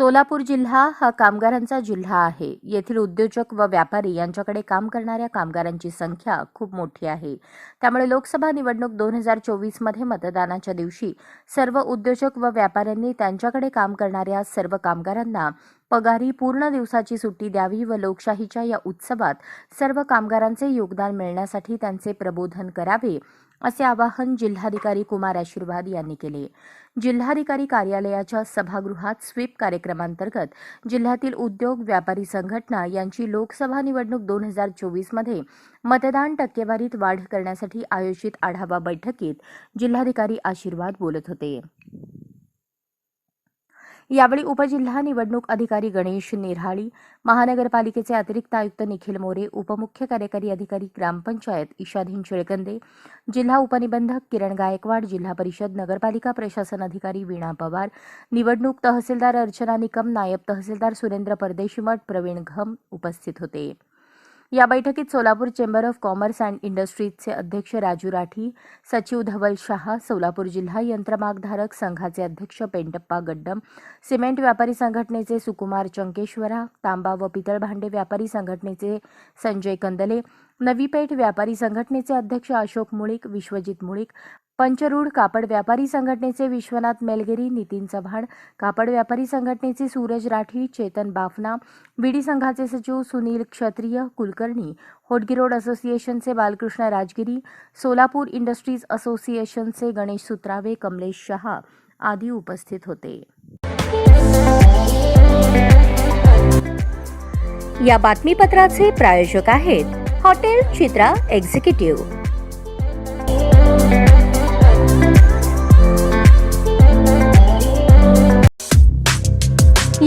सोलापूर जिल्हा हा कामगारांचा जिल्हा आहे. येथील उद्योजक व व्यापारी यांच्याकडे काम करणाऱ्या कामगारांची संख्या खूप मोठी आहे. त्यामुळे लोकसभा निवडणूक दोन हजार चोवीसमध्ये मतदानाच्या दिवशी सर्व उद्योजक व व्यापाऱ्यांनी त्यांच्याकडे काम करणाऱ्या सर्व कामगारांना पगारी पूर्ण दिवसाची सुट्टी द्यावी व लोकशाहीच्या या उत्सवात सर्व कामगारांचे योगदान मिळण्यासाठी त्यांचे प्रबोधन करावे असे आवाहन जिल्हाधिकारी कुमार आशीर्वाद यांनी केले. जिल्हाधिकारी कार्यालयाच्या सभागृहात स्वीप कार्यक्रमांतर्गत जिल्ह्यातील उद्योग व्यापारी संघटना यांची लोकसभा निवडणूक दोन हजार चोवीसमध्ये मतदान टक्केवारीत वाढ करण्यासाठी आयोजित आढावा बैठकीत जिल्हाधिकारी आशीर्वाद बोलत होते. यावेळी उपजिल्हा निवडणूक अधिकारी गणेश निरहाळी महानगरपालिकेचे अतिरिक्त आयुक्त निखिल मोरे उपमुख्य कार्यकारी अधिकारी ग्रामपंचायत ईशाधीन शेळकंदे जिल्हा उपनिबंधक किरण गायकवाड जिल्हा परिषद नगरपालिका प्रशासन अधिकारी वीणा पवार निवडणूक तहसीलदार अर्चना निकम नायब तहसीलदार सुरेंद्र परदेशीमठ प्रवीण घम उपस्थित होते. या बैठकीत Solapur chamber of commerce and इंडस्ट्रीजचे अध्यक्ष राजू राठी सचिव धवल शहा सोलापूर जिल्हा यंत्रमागधारक संघाचे अध्यक्ष पेंटप्पा गड्डम सिमेंट व्यापारी संघटनेचे सुकुमार चंकेश्वरा तांबा व पितळ भांडे व्यापारी संघटनेचे संजय कंदले नवी पेठ व्यापारी संघटनेचे अध्यक्ष अशोक मुळीक विश्वजित मुळीक पंचरूढ कापड व्यापारी संघटनेचे विश्वनाथ मेलगिरी नितीन चव्हाण कापड व्यापारी संघटनेचे सूरज राठी चेतन बाफना बीडी संघाचे सचिव सुनील क्षत्रिय कुलकर्णी होडगी रोड असोसिएशनचे बालकृष्ण राजगिरी सोलापूर इंडस्ट्रीज असोसिएशनचे गणेश सुत्रावे कमलेश शहा आदी उपस्थित होते. या बातमीपत्राचे प्रायोजक आहेत हॉटेल चित्रा एक्झिक्युटिव्ह.